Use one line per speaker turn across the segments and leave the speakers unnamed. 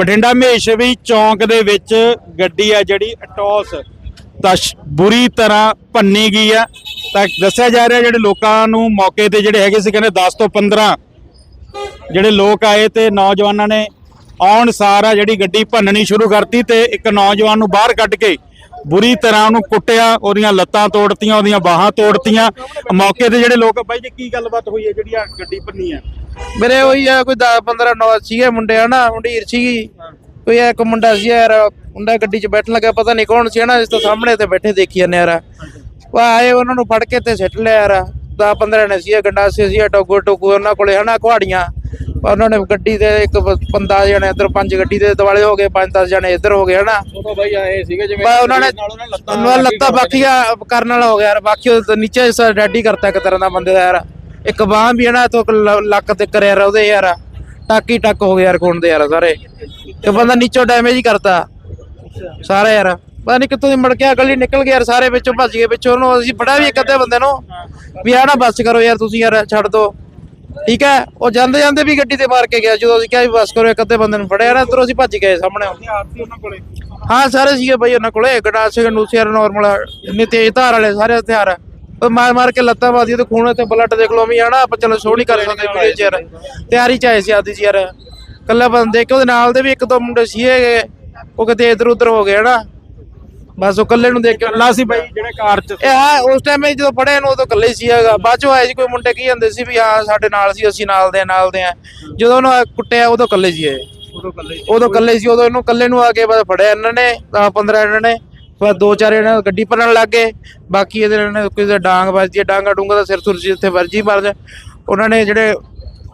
ਬਠਿੰਡਾ ਮਹੇਸ਼ਵੀ ਚੌਂਕ ਦੇ ਵਿੱਚ ਗੱਡੀ ਆ ਜਿਹੜੀ ਅਟੋਸ ਤਾਂ ਬੁਰੀ ਤਰ੍ਹਾਂ ਭੰਨੀ ਗਈ ਆ। ਤਾਂ ਦੱਸਿਆ ਜਾ ਰਿਹਾ ਜਿਹੜੇ ਲੋਕਾਂ ਨੂੰ ਮੌਕੇ ਤੇ ਜਿਹੜੇ ਹੈਗੇ ਸੀ, ਕਹਿੰਦੇ 10 ਤੋਂ 15 ਜਿਹੜੇ ਲੋਕ ਆਏ ਤੇ ਨੌਜਵਾਨਾਂ ਨੇ ਆਉਣ ਸਾਰ ਆ ਜਿਹੜੀ ਗੱਡੀ ਭੰਨਣੀ ਸ਼ੁਰੂ ਕਰਤੀ ਤੇ ਇੱਕ ਨੌਜਵਾਨ ਨੂੰ ਬਾਹਰ ਕੱਢ ਕੇ ਬੁਰੀ ਤਰ੍ਹਾਂ ਉਹਨੂੰ ਕੁੱਟਿਆ, ਉਹਦੀਆਂ ਲੱਤਾਂ ਤੋੜਤੀਆਂ, ਉਹਦੀਆਂ ਬਾਹਾਂ ਤੋੜਤੀਆਂ। ਮੌਕੇ ਤੇ ਜਿਹੜੇ ਲੋਕ, ਬਾਈ ਜੀ, ਕੀ ਗੱਲਬਾਤ ਹੋਈ ਹੈ ਜਿਹੜੀ ਆ ਗੱਡੀ ਭੰਨੀ ਆ?
ਮੇਰੇ ਉਹੀ ਆ ਕੋਈ 10 15 ਨੌ ਸੀਗੇ ਮੁੰਡੇ ਹਨਾ ਮੁੰਡੀਰ ਸੀਗੀ। ਕੋਈ ਇੱਕ ਮੁੰਡਾ ਸੀ ਯਾਰ ਮੁੰਡਾ ਗੱਡੀ 'ਚ ਬੈਠਣ ਲੱਗਾ ਪਤਾ ਨਹੀਂ ਕੌਣ ਸੀ ਹਨਾ ਇਸ ਤੋਂ ਸਾਹਮਣੇ ਤੇ ਬੈਠੇ ਦੇਖੀ ਜਾਂਦੇ ਯਾਰ। ਉਹ ਆਏ ਉਹਨਾਂ ਨੂੰ ਫੜ ਕੇ ਤੇ ਸਿੱਟ ਲਿਆ ਯਾਰ। 10 15 ਨੇ ਸੀ ਗੰਡਾਸੇ ਸੀ ਟੋਗੋ ਟੋਗੋ ਉਹਨਾਂ ਕੋਲੇ ਹਨਾ ਕੁਹਾੜੀਆਂ। ਉਹਨਾਂ ਨੇ ਗੱਡੀ ਦੇ ਇੱਕ ਬੰਦਾ ਜਣੇ ਇੱਧਰ ਪੰਜ ਗੱਡੀ ਦੇ ਦਿਵਾਲੇ ਹੋ ਗਏ ਪੰਜ 10 ਜਣੇ ਇੱਧਰ ਹੋ ਗਏ ਹਨਾ।
ਉਦੋਂ ਬਾਈ ਆਏ ਸੀਗੇ ਜਿਵੇਂ
ਉਹਨਾਂ ਨੇ
ਲੱਤਾਂ
ਲੱਤਾਂ ਬਾਕੀਆਂ ਕਰਨ ਵਾਲਾ ਹੋ ਗਿਆ ਯਾਰ। ਬਾਕੀ ਉਹ ਨੀਚੇ ਡੈਡੀ ਕਰਤਾ ਇੱਕ ਤਰ੍ਹਾਂ ਦਾ ਬੰਦੇ ਦਾ ਯਾਰ। ਇੱਕ ਬਾਹ ਵੀ ਹੈ ਨਾ ਤੋਂ ਲੱਕ ਤੇ ਕਰਿਆ ਯਾਰ ਉਹਦੇ ਯਾਰ। ਟਾਕੀ ਟੱਕ ਹੋ ਗਿਆ ਯਾਰ ਖੂਨ ਦੇ ਯਾਰ ਸਾਰੇ। ਤੇ ਬੰਦਾ ਨੀਚੋਂ ਡੈਮੇਜ ਹੀ ਕਰਤਾ। ਸਾਰੇ ਯਾਰ। ਪਤਾ ਨਹੀਂ ਕਿੱਥੋਂ ਦੀ ਮੜ ਗਿਆ ਗਲੀ ਨਿਕਲ ਗਿਆ ਯਾਰ, ਸਾਰੇ ਵਿੱਚੋਂ ਭੱਜ ਗਏ, ਵਿੱਚੋਂ ਉਹਨੂੰ ਅਸੀਂ ਫੜਾ ਵੀ ਇੱਕ ਅੱਧੇ ਬੰਦੇ ਨੂੰ ਵੀ ਆ ਨਾ ਬੱਸ ਕਰੋ ਯਾਰ ਤੁਸੀਂ ਯਾਰ, ਛੱਡ ਦੋ। ਠੀਕ ਹੈ? ਉਹ ਜਾਂਦੇ ਜਾਂਦੇ ਵੀ ਗੱਡੀ ਤੇ ਮਾਰ ਕੇ ਗਿਆ, ਜਦੋਂ ਅਸੀਂ ਕਿਹਾ ਵੀ ਬੱਸ ਕਰੋ, ਇੱਕ ਅੱਧੇ ਬੰਦੇ ਨੂੰ ਫੜਿਆ ਨਾ ਇੱਧਰੋਂ ਅਸੀਂ ਭੱਜ ਗਏ ਸਾਹਮਣੇ। ਹਾਂ, ਸਾਰੇ ਸੀਗੇ ਬਾਈ ਉਹਨਾਂ ਕੋਲੇ ਗਡਾਸੇ ਗੰਡੂਸੀਆਰ ਨਾਰਮਲ ਇੰਨੇ ਤੇਜ਼ ਧਾਰ ਵਾਲੇ, ਸਾਰੇ ਹਥਿਆਰ। ਉਹ ਮਾਰ ਮਾਰ ਕੇ ਲੱਤਾਂ ਵਾਦੀ ਤੇ ਖੂਨ ਤੇ ਬਲੱਡ ਦੇਖ ਲਓ ਵੀ ਹਨਾ ਆਪਾਂ ਚਲੋ ਸ਼ੋਅ ਨਹੀਂ ਕਰ ਸਕਦੇ ਵੀਡੀਓ ਚ ਯਾਰ ਤਿਆਰੀ ਚ ਆਏ ਸੀ ਆਦੀ ਜੀ ਯਾਰ। ਕੱਲਾ ਬੰਦੇ ਕਿ ਉਹਦੇ ਨਾਲ ਦੇ ਵੀ ਇੱਕ ਦੋ ਮੁੰਡੇ ਸੀ ਹੈਗੇ ਉਹ ਕਿਤੇ ਇਧਰ ਉਧਰ ਹੋ ਗਏ ਹਨਾ। ਬਸ ਉਹ ਕੱਲੇ ਨੂੰ ਦੇਖ ਕੇ
ਕੱਲਾ ਸੀ ਬਾਈ। ਜਿਹੜੇ ਕਾਰ 'ਚ
ਇਹ ਹਾਂ ਉਸ ਟਾਈਮ ਜਦੋਂ ਫੜੇ ਨੂੰ ਉਦੋਂ ਇਕੱਲੇ ਹੀ ਸੀ ਹੈਗਾ। ਬਾਅਦ ਚੋਂ ਆਏ ਸੀ ਕੋਈ ਮੁੰਡੇ ਕੀ ਜਾਂਦੇ ਸੀ ਵੀ ਹਾਂ ਸਾਡੇ ਨਾਲ ਸੀ ਅਸੀਂ ਨਾਲ ਦੇ ਆ, ਨਾਲ ਦੇ ਆ। ਜਦੋਂ ਉਹਨੂੰ ਕੁੱਟਿਆ ਉਦੋਂ ਇਕੱਲੇ ਸੀ ਇਹ।
ਉਦੋਂ ਕੱਲੇ
ਉਦੋਂ ਇਕੱਲੇ ਸੀ ਉਦੋਂ ਇਹਨੂੰ ਇਕੱਲੇ ਨੂੰ ਆ ਕੇ ਬਸ ਫੜਿਆ ਇਹਨਾਂ ਨੇ 15 ਇਹਨਾਂ ਨੇ। ਫਿਰ ਦੋ ਚਾਰ ਇਹਨਾਂ ਨੂੰ ਗੱਡੀ ਭਰਨ ਲੱਗ ਗਏ। ਬਾਕੀ ਇਹਦੇ ਇਹਨਾਂ ਨੇ ਕਿਸੇ ਡਾਂਗ ਵੱਜਦੀ ਹੈ ਡਾਂਗਾ ਡੂੰਗਾ ਦਾ ਸਿਰ ਸੁਰ ਇੱਥੇ ਵਰਜੀ ਮਾਰਦੇ ਉਹਨਾਂ ਨੇ ਜਿਹੜੇ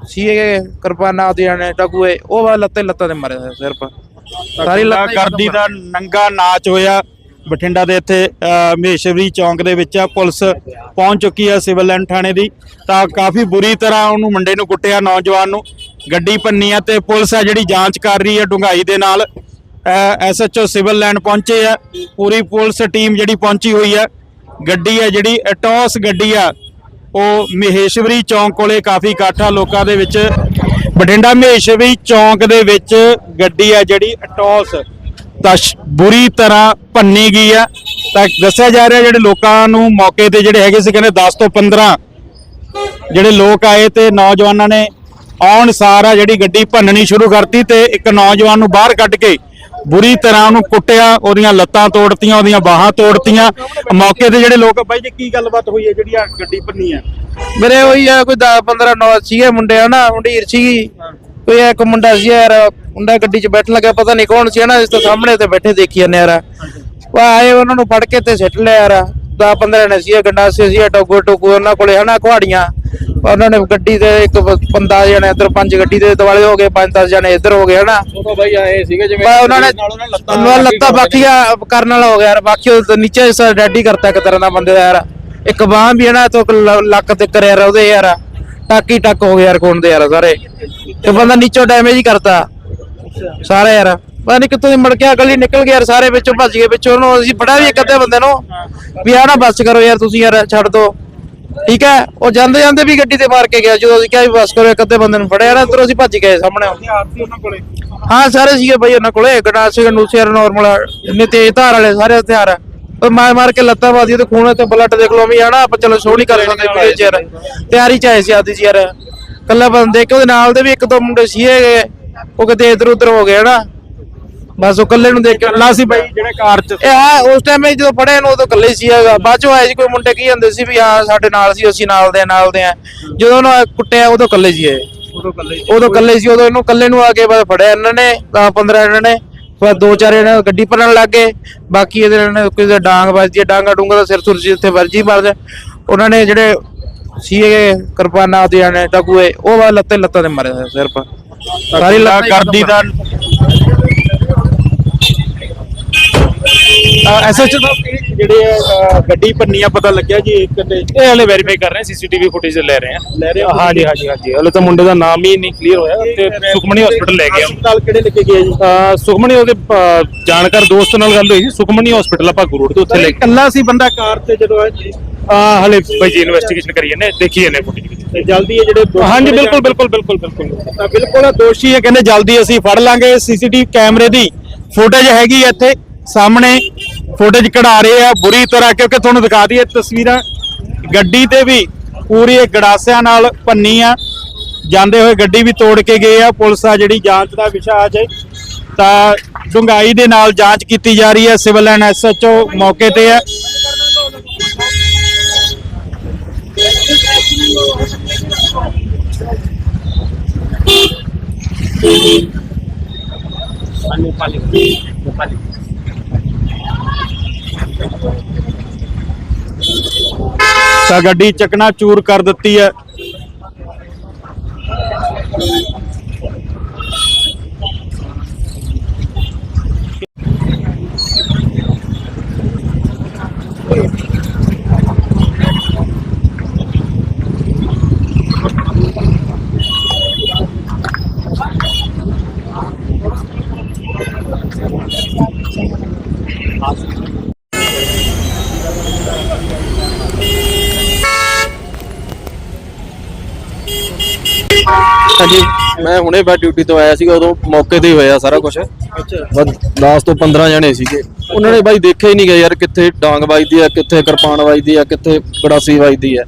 ਸੀਗੇ ਕਿਰਪਾਨਾਂ ਉਹਦੀਆਂ ਨੇ ਟਕੂਏ ਉਹ ਵਾ ਲੱਤੇ ਲੱਤਾਂ ਤੇ ਮਾਰੇ ਸਿਰ ਪਰ ਸਾਰੀ ਲੱਤਾਂ
ਕਰਦੀ ਦਾ ਨੰਗਾ ਨਾਚ ਹੋਇਆ ਬਠਿੰਡਾ ਦੇ ਇੱਥੇ ਮਹੇਸ਼ਵਰੀ ਚੌਂਕ ਦੇ ਵਿੱਚ ਆ ਪੁਲਿਸ ਪਹੁੰਚ ਚੁੱਕੀ ਆ ਸਿਵਲ ਲਾਈਨ ਥਾਣੇ ਦੀ। ਤਾਂ ਕਾਫੀ ਬੁਰੀ ਤਰ੍ਹਾਂ ਉਹਨੂੰ ਮੁੰਡੇ ਨੂੰ ਕੁੱਟਿਆ ਨੌਜਵਾਨ ਨੂੰ। ਗੱਡੀ ਭੰਨੀ ਆ ਤੇ ਪੁਲਿਸ ਆ ਜਿਹੜੀ ਜਾਂਚ ਕਰ ਰਹੀ ਹੈ ਡੁੰਗਾਈ ਦੇ ਨਾਲ। ਐਸਐਚਓ ਸਿਵਲ ਲਾਈਨ ਪਹੁੰਚੇ ਆ। ਪੂਰੀ ਪੁਲਿਸ ਟੀਮ ਜਿਹੜੀ ਪਹੁੰਚੀ ਹੋਈ ਆ। ਗੱਡੀ ਆ ਜਿਹੜੀ ਅਟੋਸ ਗੱਡੀ ਆ, ਉਹ ਮਹੇਸ਼ਵਰੀ ਚੌਂਕ ਕੋਲੇ ਕਾਫੀ ਇਕੱਠ ਆ ਲੋਕਾਂ ਦੇ ਵਿੱਚ। ਬਠਿੰਡਾ ਮਹੇਸ਼ਵਰੀ ਚੌਂਕ ਦੇ ਵਿੱਚ ਗੱਡੀ ਆ ਜਿਹੜੀ ਅਟੋਸ ਤਾਂ ਸ਼- ਬੁਰੀ ਤਰ੍ਹਾਂ ਭੰਨੀ ਗਈ ਆ। ਤਾਂ ਦੱਸਿਆ ਜਾ ਰਿਹਾ ਜਿਹੜੇ ਲੋਕਾਂ ਨੂੰ ਮੌਕੇ ਤੇ ਜਿਹੜੇ ਹੈਗੇ ਸੀ, ਕਹਿੰਦੇ 10 ਤੋਂ 15 ਜਿਹੜੇ ਲੋਕ ਆਏ ਤੇ ਨੌਜਵਾਨਾਂ ਨੇ ਆਉਣ ਸਾਰ ਆ ਜਿਹੜੀ ਗੱਡੀ ਭੰਨਣੀ ਸ਼ੁਰੂ ਕਰਤੀ ਤੇ ਇੱਕ ਨੌਜਵਾਨ ਨੂੰ ਬਾਹਰ ਕੱਢ ਕੇ ਬੁਰੀ ਤਰ੍ਹਾਂ ਉਹਨੂੰ ਕੁੱਟਿਆ, ਉਹਦੀਆਂ ਲੱਤਾਂ ਤੋੜਤੀਆਂ, ਉਹਦੀਆਂ ਬਾਹਾਂ ਤੋੜਤੀਆਂ। ਮੌਕੇ ਤੇ ਜਿਹੜੇ ਲੋਕ, ਬਾਈ ਜੀ, ਕੀ ਗੱਲਬਾਤ ਹੋਈ ਹੈ? ਜਿਹੜੀ ਆ ਗੱਡੀ ਭੰਨੀ ਆ
ਮੇਰੇ ਉਹੀ ਆ, ਕੋਈ 10 15 ਨੌ ਸੀਗੇ ਮੁੰਡੇ, ਹਨਾ, ਮੁੰਡੀਰ ਸੀਗੀ। ਕੋਈ ਇੱਕ ਮੁੰਡਾ ਸੀ ਯਾਰ, ਮੁੰਡਾ ਗੱਡੀ 'ਚ ਬੈਠਣ ਲੱਗਾ ਪਤਾ ਨਹੀਂ ਕੌਣ ਸੀ, ਹਨਾ, ਇਸ ਤੋਂ ਸਾਹਮਣੇ ਤੇ ਬੈਠੇ ਦੇਖੀ ਜਾਂਦੇ ਯਾਰ। ਉਹ ਆਏ, ਉਹਨਾਂ ਨੂੰ ਫੜ ਕੇ ਤੇ ਸਿੱਟ ਲਿਆ ਯਾਰ। 10 15 ਨੇ ਸੀ ਗੰਡਾਸੇ ਸੀ ਟੋਗੋ ਟੋਗੋ ਉਹਨਾਂ ਕੋਲੇ, ਹਨਾ, ਕੁਹਾੜੀਆਂ। ਉਹਨਾਂ ਨੇ ਗੱਡੀ ਦੇ ਇੱਕ ਬੰਦਾ ਜਣੇ ਇੱਧਰ ਪੰਜ ਗੱਡੀ ਦੇ ਦਿਵਾਲੇ ਹੋ ਗਏ ਪੰਜ 10 ਜਣੇ ਇੱਧਰ ਹੋ ਗਏ ਹਨਾ?
ਉਦੋਂ ਬਾਈ ਆਏ ਸੀਗੇ ਜਿਵੇਂ
ਬਾ ਉਹਨਾਂ ਨੇ
ਨਾਲ ਉਹਨਾਂ ਲੱਤਾਂ
ਬਾਕੀਆਂ ਕਰਨ ਵਾਲਾ ਹੋ ਗਿਆ ਯਾਰ ਬਾਕੀ ਉਹ ਤਾਂ ਨੀਚੇ ਡੈਡੀ ਕਰਤਾ ਇੱਕ ਤਰ੍ਹਾਂ ਦਾ ਬੰਦੇ ਦਾ ਯਾਰ। ਇੱਕ ਬਾਹ ਵੀ ਹੈ ਨਾ ਤੋਂ ਲੱਕ ਤੇ ਕਰਿਆ ਯਾਰ ਉਹਦੇ ਯਾਰ। ਟਾਕੀ ਟੱਕ ਹੋ ਗਿਆ ਯਾਰ ਖੂਨ ਦੇ ਯਾਰ ਸਾਰੇ। ਤੇ ਬੰਦਾ ਨੀਚੋਂ ਡੈਮੇਜ ਹੀ ਕਰਤਾ। ਸਾਰੇ ਯਾਰ। ਪਤਾ ਨਹੀਂ ਕਿੱਥੋਂ ਦੀ ਮੜ ਗਿਆ ਗਲੀ ਨਿਕਲ ਗਿਆ ਯਾਰ ਸਾਰੇ ਵਿੱਚੋਂ ਭੱਜ ਗਏ। ਵਿੱਚੋਂ ਉਹਨੂੰ ਅਸੀਂ ਫੜਾ ਵੀ ਇੱਕ ਅੱਧੇ ਬੰਦੇ ਨੂੰ। ਵੀ ਆ ਨਾ ਬੱਸ ਕਰੋ ਯਾਰ ਤੁਸੀਂ ਯਾਰ ਛੱਡ ਦੋ। ਠੀਕ ਹੈ? ਉਹ ਜਾਂਦੇ ਜਾਂਦੇ ਵੀ ਗੱਡੀ ਤੇ ਮਾਰ ਕੇ ਗਿਆ। ਜਦੋਂ ਅਸੀਂ ਕਿਹਾ ਵੀ ਬੱਸ ਕਰੋ ਇੱਕ ਅੱਧੇ ਬੰਦੇ ਨੂੰ ਫੜਿਆ ਨਾ ਇੱਧਰੋਂ ਅਸੀਂ ਭੱਜ ਗਏ ਸਾਹਮਣੇ।
ਆਰਤੀ ਉਹਨਾਂ ਕੋਲੇ?
ਹਾਂ ਸਾਰੇ ਸੀਗੇ ਬਾਈ ਉਹਨਾਂ ਕੋਲੇ। ਗੰਡਾਸੇ ਗੰਡੂਸੀਆਰ ਨਾਰਮਲ ਇੰਨੇ ਤੇਜ਼ ਧਾਰ ਵਾਲੇ ਸਾਰੇ ਹਥਿਆਰ। ਉਹ ਮਾਰ ਮਾਰ ਕੇ ਲੱਤਾਂ ਵਾਦੀ ਤੇ ਖੂਨ ਤੇ ਬਲੱਡ ਦੇਖ ਲਓ ਵੀ ਹਨਾ ਆਪਾਂ ਚਲੋ ਸ਼ੋਅ ਨਹੀਂ ਕਰ ਸਕਦੇ ਵੀਡੀਓ ਚ ਯਾਰ ਤਿਆਰੀ ਚ ਆਏ ਸੀ ਆਦੀ ਜੀ ਯਾਰ। ਕੱਲਾ ਬੰਦੇ ਕਿ ਉਹਦੇ ਨਾਲ ਦੇ ਵੀ ਇੱਕ ਦੋ ਮੁੰਡੇ ਸੀ ਹੈਗੇ ਉਹ ਕਿਤੇ ਇਧਰ ਉਧਰ ਹੋ ਗਏ ਹਨਾ? ਬਸ ਉਹ ਕੱਲੇ ਨੂੰ ਦੇਖ ਕੇ
ਕੱਲਾ ਸੀ ਬਾਈ। ਜਿਹੜੇ ਕਾਰ 'ਚ
ਇਹ ਹਾਂ ਉਸ ਟਾਈਮ ਜਦੋਂ ਫੜੇ ਨੂੰ ਉਦੋਂ ਇਕੱਲੇ ਸੀ ਹੈਗਾ। ਬਾਅਦ ਚੋਂ ਆਏ ਸੀ ਕੋਈ ਮੁੰਡੇ ਕੀ ਜਾਂਦੇ ਸੀ ਵੀ ਹਾਂ ਸਾਡੇ ਨਾਲ ਸੀ ਅਸੀਂ ਨਾਲ ਦੇ ਆ, ਨਾਲ ਦੇ ਆ। ਜਦੋਂ ਉਹਨੂੰ ਕੁੱਟਿਆ ਉਦੋਂ ਇਕੱਲੇ ਸੀ ਇਹ।
ਉਦੋਂ ਕੱਲੇ
ਉਦੋਂ ਸੀ ਉਦੋਂ ਇਹਨੂੰ ਇਕੱਲੇ ਨੂੰ ਆ ਕੇ ਬਸ ਫੜਿਆ ਇਹਨਾਂ ਨੇ 10 15 ਇਹਨਾਂ ਨੇ। ਫਿਰ ਦੋ ਚਾਰ ਇਹਨਾਂ ਨੇ ਗੱਡੀ ਭਰਨ ਲੱਗ ਗਏ। ਬਾਕੀ ਇਹਦੇ ਇਹਨਾਂ ਨੇ ਕਿਸੇ ਡਾਂਗ ਵੱਜਦੀ ਹੈ ਡਾਂਗਾ ਡੂੰਗਾ ਦਾ ਸਿਰ ਸੁਰ ਇੱਥੇ ਵਰਜੀ ਮਾਰਦੇ ਉਹਨਾਂ ਨੇ ਜਿਹੜੇ ਸੀਗੇ ਕਿਰਪਾਨਾਂ ਉਹਦੀਆਂ ਨੇ ਟਕੂਏ ਉਹ ਵਾ ਲੱਤੇ ਲੱਤਾਂ ਤੇ ਮਾਰੇ ਸਿਰ ਪਰ। ਸਾਰੀ ਲੱਤਾਂ ਹੀ
ਕਰਦੀ ਦਾ ਐਸਐਚਓ ਦਾ ਜਿਹੜੇ ਅਹ, ਗੱਡੀ ਭੰਨੀ ਆ ਪਤਾ ਲੱਗਿਆ ਜੀ ਇੱਕ ਤੇ
ਇਹ ਹਲੇ ਵੈਰੀਫਾਈ ਕਰ ਰਹੇ ਸੀਸੀਟੀਵੀ ਫੁਟੇਜ ਲੈ ਰਹੇ ਹਾਂ।
ਲੈ ਰਹੇ ਹੋ
ਹਾਂਜੀ ਹਾਂਜੀ ਹਾਂਜੀ। ਹਲੇ ਤਾਂ ਮੁੰਡੇ ਦਾ ਨਾਮ ਹੀ ਨਹੀਂ ਕਲੀਅਰ ਹੋਇਆ ਤੇ ਸੁਖਮਣੀ ਹਸਪੀਟਲ ਲੈ ਗਏ।
ਹਸਪਤਾਲ ਕਿਹੜੇ ਲੈ ਕੇ ਗਏ ਜੀ?
ਅਹ ਸੁਖਮਣੀ ਉਹਦੇ ਅਹ, ਜਾਣਕਾਰ ਦੋਸਤ ਨਾਲ ਗੱਲ ਹੋਈ ਸੀ। ਸੁਖਮਣੀ ਹਸਪੀਟਲ ਆਪਾਂ ਗੁਰੂ ਤੇ ਉੱਥੇ ਲੈ ਗਏ
ਇਕੱਲਾ ਸੀ ਬੰਦਾ ਕਾਰ ਤੇ ਜਦੋਂ ਆਇਆ ਜੀ
ਅਹ, ਹਲੇ ਭਾਈ ਜੀ ਇਨਵੈਸਟੀਗੇਸ਼ਨ ਕਰੀ ਜਾਂਦੇ ਦੇਖੀ ਜਾਂਦੇ ਫੁਟੇਜ
ਤੇ ਜਲਦੀ ਇਹ ਜਿਹੜੇ ਦੋਸ਼ੀ
ਹਾਂਜੀ ਬਿਲਕੁਲ। ਬਿਲਕੁਲ ਬਿਲਕੁਲ ਬਿਲਕੁਲ।
ਤਾਂ ਬਿਲਕੁਲ ਦੋਸ਼ੀ ਹੈ ਕਹਿੰਦੇ ਜਲਦੀ ਅਸੀਂ ਫੜ ਲਾਂਗੇ। ਸੀਸੀਟੀਵੀ ਕੈਮਰੇ ਦੀ ਫੁਟੇਜ ਹੈਗੀ ਹੈ ਇੱਥੇ। ਸਾਹਮਣੇ ਫੁਟੇਜ ਕਢਾ ਰਹੇ ਆ, ਬੁਰੀ ਤਰ੍ਹਾਂ, ਕਿਉਂਕਿ ਤੁਹਾਨੂੰ ਦਿਖਾ ਦਈਏ ਤਸਵੀਰਾਂ, ਗੱਡੀ ਤੇ ਵੀ ਪੂਰੀ ਗੜਾਸਿਆਂ ਨਾਲ ਭੰਨੀ ਆ ਜਾਂਦੇ ਹੋਏ ਗੱਡੀ ਵੀ ਤੋੜ ਕੇ ਗਏ ਆ, ਪੁਲਿਸ ਆ ਜਿਹੜੀ ਜਾਂਚ ਦਾ ਵਿਸ਼ਾ ਆ ਜੇ ਤਾਂ ਡੂੰਘਾਈ ਦੇ ਨਾਲ ਜਾਂਚ ਕੀਤੀ ਜਾ ਰਹੀ ਹੈ, ਸਿਵਲ ਐਂਡ ਐਸਐਚਓ ਮੌਕੇ ਤੇ ਆ ਤਾਂ ਗੱਡੀ ਚੱਕਣਾ ਚੂਰ ਕਰ ਦਿੱਤੀ ਹੈ।
ਹਾਂਜੀ ਮੈਂ ਹੁਣੇ ਬਾ ਡਿਊਟੀ ਤੋਂ ਆਇਆ ਸੀਗਾ ਉਦੋਂ ਮੌਕੇ ਤੇ ਹੀ ਹੋਇਆ ਸਾਰਾ ਕੁਝ
ਅੱਛਾ।
10 ਤੋਂ 15 ਜਣੇ ਸੀਗੇ। ਉਹਨਾਂ ਨੇ ਬਾਈ ਦੇਖਿਆ ਹੀ ਨਹੀਂ ਗਿਆ ਯਾਰ ਕਿੱਥੇ ਡਾਂਗ ਵੱਜਦੀ ਆ ਕਿੱਥੇ ਕਿਰਪਾਨ ਵੱਜਦੀ ਆ ਕਿੱਥੇ ਕੜਾਸੀ ਵੱਜਦੀ ਆ।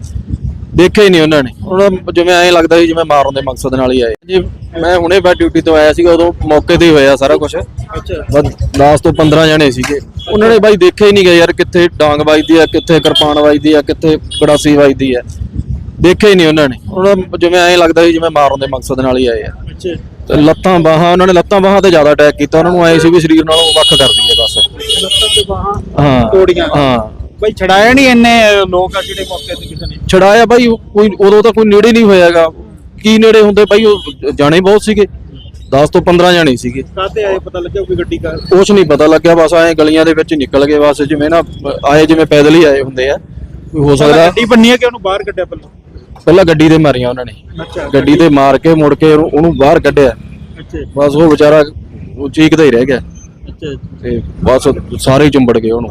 ਦੇਖਿਆ ਹੀ ਨਹੀਂ ਉਹਨਾਂ ਨੇ। ਉਹਨਾਂ ਜਿਵੇਂ ਐਂ ਲੱਗਦਾ ਸੀ ਜਿਵੇਂ ਮਾਰਨ ਦੇ ਮਕਸਦ ਨਾਲ ਹੀ ਆਏ। ਜੀ ਮੈਂ ਹੁਣੇ ਬਾ ਡਿਊਟੀ ਤੋਂ ਆਇਆ ਸੀਗਾ ਉਦੋਂ ਮੌਕੇ ਤੇ ਹੀ ਹੋਇਆ ਸਾਰਾ ਕੁਝ
ਅੱਛਾ।
10 ਤੋਂ 15 ਜਣੇ ਸੀਗੇ। ਉਹਨਾਂ ਨੇ ਬਾਈ ਦੇਖਿਆ ਹੀ ਨਹੀਂ ਗਿਆ ਯਾਰ ਕਿੱਥੇ ਡਾਂਗ ਵੱਜਦੀ ਆ ਕਿੱਥੇ ਕਿਰਪਾਨ ਵੱਜਦੀ ਆ ਕਿੱਥੇ ਕੜਾਸੀ ਵੱਜਦੀ ਆ। ਦੇਖਿਆ ਹੀ ਨਹੀਂ ਉਹਨਾਂ ਨੇ। ਉਹਨਾਂ ਨੂੰ ਜਿਵੇਂ ਐਂ ਲੱਗਦਾ ਸੀ ਜਿਵੇਂ ਮਾਰਨ ਦੇ ਮਕਸਦ ਨਾਲ ਹੀ ਆਏ ਆ।
ਅੱਛਾ।
ਤੇ ਲੱਤਾਂ ਬਾਹਾਂ ਉਹਨਾਂ ਨੇ ਲੱਤਾਂ ਬਾਹਾਂ ਤੇ ਜ਼ਿਆਦਾ ਅਟੈਕ ਕੀਤਾ। ਉਹਨਾਂ ਨੂੰ ਐ ਸੀ ਵੀ ਸਰੀਰ ਨਾਲੋਂ ਵੱਖ ਕਰ ਦਈਏ ਬਸ।
ਲੱਤਾਂ ਤੇ ਬਾਹਾਂ
ਹਾਂ
ਤੋੜੀਆਂ
ਹਾਂ।
ਬਈ ਛੜਾਇਆ ਨਹੀਂ ਇੰਨੇ ਲੋਕ ਆ ਜਿਹੜੇ ਮੌਕੇ ਤੇ ਕਿਸੇ ਨੇ
ਛੜਾਇਆ ਬਾਈ ਕੋਈ ਉਦੋਂ ਤਾਂ ਕੋਈ ਨੇੜੇ ਨਹੀਂ ਹੋਇਆਗਾ। ਕੀ ਨੇੜੇ ਹੁੰਦੇ ਬਾਈ ਉਹ ਜਾਣੇ ਬਹੁਤ ਸੀਗੇ। 10 ਤੋਂ 15 ਜਾਣੇ ਸੀਗੇ।
ਕਾਤੇ ਆਏ ਪਤਾ ਲੱਗਿਆ ਕੋਈ ਗੱਡੀ ਕਾ
ਕੁਛ ਨਹੀਂ ਪਤਾ ਲੱਗਿਆ ਬਸ ਐ ਗਲੀਆਂ ਦੇ ਵਿੱਚ ਨਿਕਲ ਗਏ। ਬਸ ਜਿਵੇਂ ਨਾ ਆਏ ਜਿਵੇਂ ਪੈਦਲ ਹੀ ਆਏ ਹੁੰਦੇ ਆ। ਕੋਈ ਹੋ ਸਕਦਾ
ਗੱਡੀ ਬੰਨੀ ਕਿ ਉਹਨੂੰ ਬਾਹਰ ਕੱਢਿਆ ਪਹਿਲਾਂ?
ਪਹਿਲਾਂ ਗੱਡੀ ਤੇ ਮਾਰੀਆਂ ਉਹਨਾਂ ਨੇ
ਅੱਛਾ
ਗੱਡੀ ਤੇ ਮਾਰ ਕੇ ਮੁੜ ਕੇ ਉਹਨੂੰ ਉਹਨੂੰ ਬਾਹਰ ਕੱਢਿਆ
ਅੱਛਾ
ਬਸ ਉਹ ਵਿਚਾਰਾ ਉਹ ਚੀਕਦਾ ਹੀ ਰਹਿ ਗਿਆ
ਅੱਛਾ
ਤੇ ਬਸ ਸਾਰੇ ਹੀ ਚੁੰਬੜ ਗਏ ਉਹਨੂੰ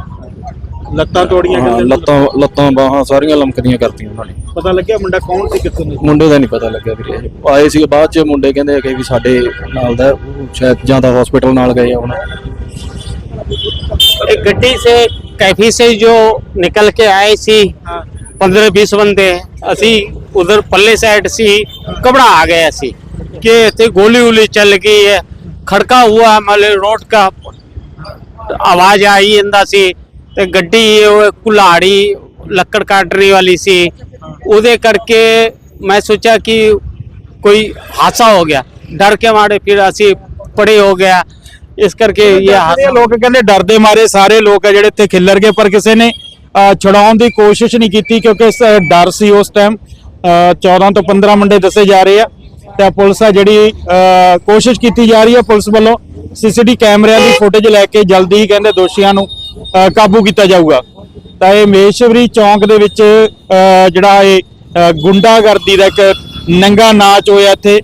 ਲੱਤਾਂ ਤੋੜੀਆਂ
ਹਾਂ
ਕਹਿੰਦੇ
ਲੱਤਾਂ ਲੱਤਾਂ ਬਾਹਾਂ ਸਾਰੀਆਂ ਲਮਕਦੀਆਂ ਕਰਤੀਆਂ ਉਹਨਾਂ ਨੇ
ਪਤਾ ਲੱਗਿਆ ਮੁੰਡਾ ਕੌਣ ਸੀ ਕਿੱਥੋਂ ਦਾ
ਮੁੰਡੇ ਦਾ ਨਹੀਂ ਪਤਾ ਲੱਗਿਆ ਵੀਰੇ ਇਹ ਆਏ ਸੀ ਬਾਅਦ ਚ ਮੁੰਡੇ ਕਹਿੰਦੇ ਕਿ ਵੀ ਸਾਡੇ ਨਾਲ ਦਾ ਉਹ ਸ਼ਾਇਦ ਜਾਂ ਤਾਂ ਹਸਪੀਟਲ ਨਾਲ ਗਏ ਆ ਹੁਣ
एक गड्डी से कैफी से जो निकल के आए सी
ਹਾਂ
पंद्रह बीस बंदे ਅਸੀਂ ਉਧਰ ਪੱਲੇ ਸਾਈਡ ਸੀ ਘਬਰਾ ਆ ਗਏ ਅਸੀਂ ਕਿ ਇੱਥੇ ਗੋਲੀ ਉਲੀ ਚੱਲ ਗਈ ਹੈ। ਖੜਕਾ ਹੁਆ ਮਤਲਬ ਰੋਡ का ਆਵਾਜ਼ ਆਈ ਜਾਂਦਾ ਸੀ ਤੇ ਗੱਡੀ ਉਹ ਕੁਲਾੜੀ ਲੱਕੜ ਕਾਟਣੀ ਵਾਲੀ ਸੀ। ਉਹਦੇ ਕਰਕੇ ਮੈਂ ਸੋਚਿਆ ਕਿ ਕੋਈ ਹਾਦਸਾ ਹੋ ਗਿਆ। ਡਰ ਕੇ ਮਾਰੇ ਫਿਰ ਅਸੀਂ ਪੜੇ ਹੋ ਗਿਆ। ਇਸ ਕਰਕੇ ਇਹ
ਲੋਕ ਕਹਿੰਦੇ ਡਰਦੇ ਮਾਰੇ ਸਾਰੇ ਲੋਕ ਆ ਜਿਹੜੇ ਇੱਥੇ ਖਿੱਲਰ ਗਏ ਪਰ ਕਿਸੇ ਨੇ ਛੁਡਾਉਣ ਦੀ ਕੋਸ਼ਿਸ਼ ਨਹੀਂ ਕੀਤੀ ਕਿਉਂਕਿ ਡਰ ਸੀ ਉਸ ਟਾਈਮ 14 ਤੋਂ 15 ਮੁੰਡੇ ਦੱਸੇ ਜਾ ਰਹੇ ਆ ਤੇ ਪੁਲਿਸ ਆ ਜਿਹੜੀ ਕੋਸ਼ਿਸ਼ ਕੀਤੀ ਜਾ ਰਹੀ ਹੈ ਪੁਲਿਸ ਵੱਲੋਂ ਸੀਸੀਟੀ ਕੈਮਰਿਆਂ ਦੀ ਫੁਟੇਜ ਲੈ ਕੇ ਜਲਦੀ ਹੀ ਕਹਿੰਦੇ ਦੋਸ਼ੀਆਂ ਨੂੰ ਕਾਬੂ ਕੀਤਾ ਜਾਊਗਾ। ਤਾਂ ਇਹ ਮੇਸ਼ਵਰੀ ਚੌਂਕ ਦੇ ਵਿੱਚ ਜਿਹੜਾ ਇਹ ਗੁੰਡਾਗਰਦੀ ਦਾ ਇੱਕ ਨੰਗਾ ਨਾਚ ਹੋਇਆ ਇੱਥੇ।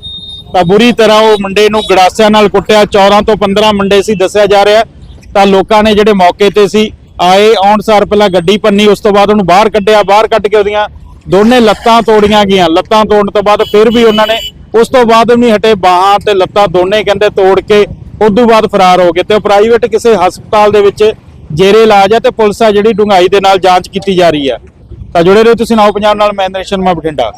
ਤਾਂ ਬੁਰੀ ਤਰ੍ਹਾਂ ਉਹ ਮੁੰਡੇ ਨੂੰ ਗੜਾਸਿਆਂ ਨਾਲ ਕੁੱਟਿਆ 14 ਤੋਂ 15 ਮੁੰਡੇ ਸੀ ਦੱਸਿਆ ਜਾ ਰਿਹਾ। ਤਾਂ ਲੋਕਾਂ ਨੇ ਜਿਹੜੇ ਮੌਕੇ ਤੇ ਸੀ, ਆਏ, ਆਉਣ ਸਾਰ ਪਹਿਲਾਂ ਗੱਡੀ ਭੰਨੀ ਉਸ ਤੋਂ ਬਾਅਦ ਉਹਨੂੰ ਬਾਹਰ ਕੱਢਿਆ, ਬਾਹਰ ਕੱਢ ਕੇ ਉਹਦੀਆਂ ਦੋਨੇ ਲੱਤਾਂ ਤੋੜੀਆਂ ਗਈਆਂ। ਲੱਤਾਂ ਤੋੜਨ ਤੋਂ ਬਾਅਦ ਫਿਰ ਵੀ ਉਹਨਾਂ ਨੇ ਉਸ ਤੋਂ ਬਾਅਦ ਵੀ ਨਹੀਂ ਹਟੇ, ਬਾਹਾਂ ਤੇ ਲੱਤਾਂ ਦੋਨੇ ਕਹਿੰਦੇ ਤੋੜ ਕੇ ਉਸ ਤੋਂ ਬਾਅਦ ਫਰਾਰ ਹੋ ਗਏ ਤੇ ਉਹ ਪ੍ਰਾਈਵੇਟ ਕਿਸੇ ਹਸਪਤਾਲ ਦੇ ਵਿੱਚ ਜੇਰੇ ਇਲਾਜ ਹੈ ਤੇ ਪੁਲਿਸ ਆ ਜਿਹੜੀ ਡੂੰਘਾਈ ਦੇ ਨਾਲ ਜਾਂਚ ਕੀਤੀ ਜਾ ਰਹੀ ਹੈ ਤਾਂ ਜੁੜੇ ਰਹੋ ਤੁਸੀਂ ਨਾਓ ਪੰਜਾਬ ਨਾਲ, ਮੈਂ ਨਰੇਸ਼ ਸ਼ਰਮਾ ਬਠਿੰਡਾ।